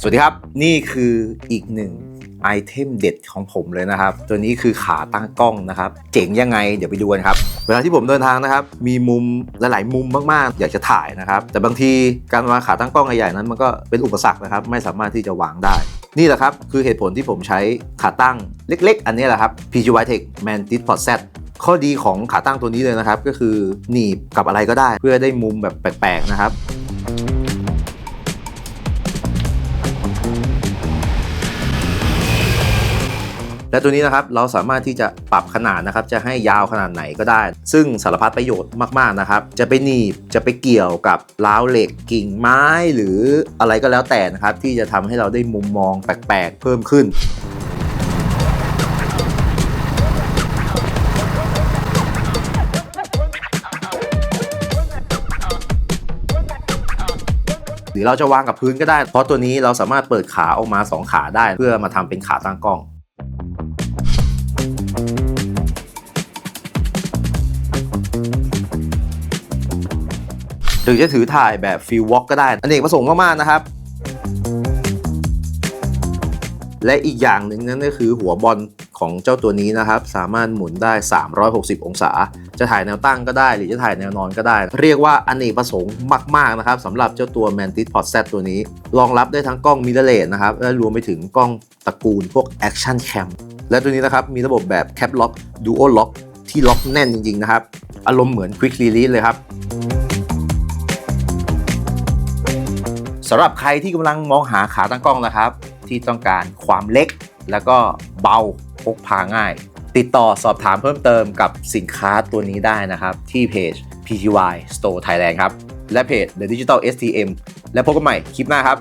สวัสดีครับ นี่คืออีกหนึ่งไอเทมเด็ดของผมเลยนะครับ ตัวนี้คือขาตั้งกล้องนะครับ เจ๋งยังไง เดี๋ยวไปดูกันครับ เวลาที่ผมเดินทางนะครับ มีมุมหลายๆมุมมากๆ อยากจะถ่ายนะครับ แต่บางทีการวางขาตั้งกล้องใหญ่ๆนั้นมันก็เป็นอุปสรรคนะครับ ไม่สามารถที่จะวางได้ นี่แหละครับ คือเหตุผลที่ผมใช้ขาตั้งเล็ก ๆ อันนี้แหละครับ PGY Tech Mantis Pod Z ข้อดีของขาตั้งตัวนี้เลยนะครับ ก็คือหนีบกับอะไรก็ได้ เพื่อได้มุมแบบแปลกๆนะครับ และตัวนี้นะครับเราสามารถที่จะปรับขนาดนะครับจะให้ยาวขนาดไหนก็ได้ ซึ่งสารพัดประโยชน์มากๆนะครับ จะไปหนีบจะไปเกี่ยวกับล้าวเหล็กกิ่งไม้หรืออะไรก็แล้วแต่นะครับ ที่จะทำให้เราได้มุมมองแปลกๆ เพิ่มขึ้นหรือเราจะวางกับพื้นก็ได้ เพราะตัวนี้เราสามารถเปิดขาออกมา 2 ขาได้ เพื่อมาทำเป็นขาตั้งกล้อง รือจะถือถ่ายแบบฟิลวอล์กก็ได้อันเนกประสงค์มากๆนะครับและอีกอย่างหนึ่งนั่นก็คือหัวบอลของเจ้าตัวนี้นะครับ สามารถหมุนได้ 360 องศา จะถ่ายแนวตั้งก็ได้ หรือจะถ่ายแนวนอนก็ได้ เรียกว่าอนเนกประสงค์มาก ๆ นะครับสำหรับเจ้าตัว Mantis Pod Z ตัวนี้ รองรับได้ทั้งกล้องมิเรเลสนะครับ และรวมไปถึงกล้องตระกูลพวก Action Cam และตัวนี้นะครับ มีระบบแบบ Cap Lock Duo Lock ที่ล็อกแน่นจริง ๆ นะครับ อารมณ์เหมือน Quick Release เลยครับ สำหรับใครที่กำลังมองหาขาตั้งกล้องนะครับ ที่ต้องการความเล็กแล้วก็เบาพกพาง่าย ติดต่อสอบถามเพิ่มเติมกับสินค้าตัวนี้ได้นะครับ ที่เพจ PTY Store Thailand ครับ และเพจ The Digital STM และพบกันใหม่คลิปหน้าครับ